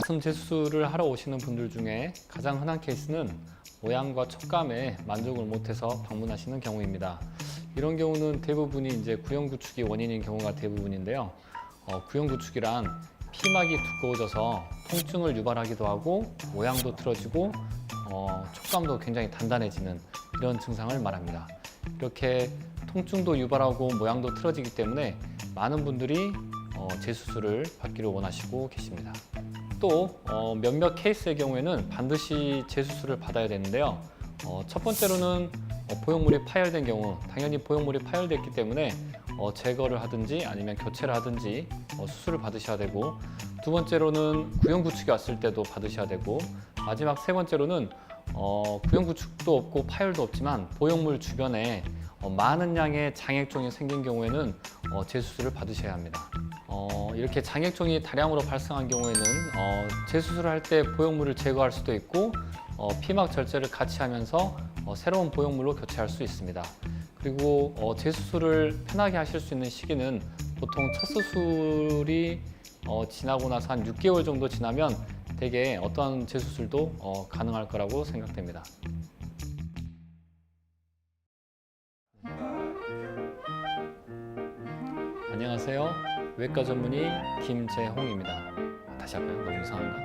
가슴 재수술을 하러 오시는 분들 중에 가장 흔한 케이스는 모양과 촉감에 만족을 못해서 방문하시는 경우입니다. 이런 경우는 대부분이 이제 구형 구축이 원인인 경우가 대부분인데요. 어, 구형 구축이란 피막이 두꺼워져서 통증을 유발하기도 하고 모양도 틀어지고 어, 촉감도 굉장히 단단해지는 이런 증상을 말합니다. 이렇게 통증도 유발하고 모양도 틀어지기 때문에 많은 분들이 어, 재수술을 받기를 원하시고 계십니다. 또 어, 몇몇 케이스의 경우에는 반드시 재수술을 받아야 되는데요. 어, 첫 번째로는 어, 보형물이 파열된 경우 당연히 보형물이 파열됐기 때문에 어, 제거를 하든지 아니면 교체를 하든지 어, 수술을 받으셔야 되고 두 번째로는 구형 구축이 왔을 때도 받으셔야 되고 마지막 세 번째로는 어, 구형 구축도 없고 파열도 없지만 보형물 주변에 어, 많은 양의 장액종이 생긴 경우에는 어, 재수술을 받으셔야 합니다. 어, 이렇게 장액종이 다량으로 발생한 경우에는 어, 재수술을 할 때 보형물을 제거할 수도 있고 어, 피막 절제를 같이 하면서 어, 새로운 보형물로 교체할 수 있습니다. 그리고 어, 재수술을 편하게 하실 수 있는 시기는 보통 첫 수술이 어, 지나고 나서 한 6개월 정도 지나면 대개 어떠한 재수술도 어, 가능할 거라고 생각됩니다. 안녕하세요. 외과 전문의 김재홍입니다. 다시 할까요? 너무 이상한가?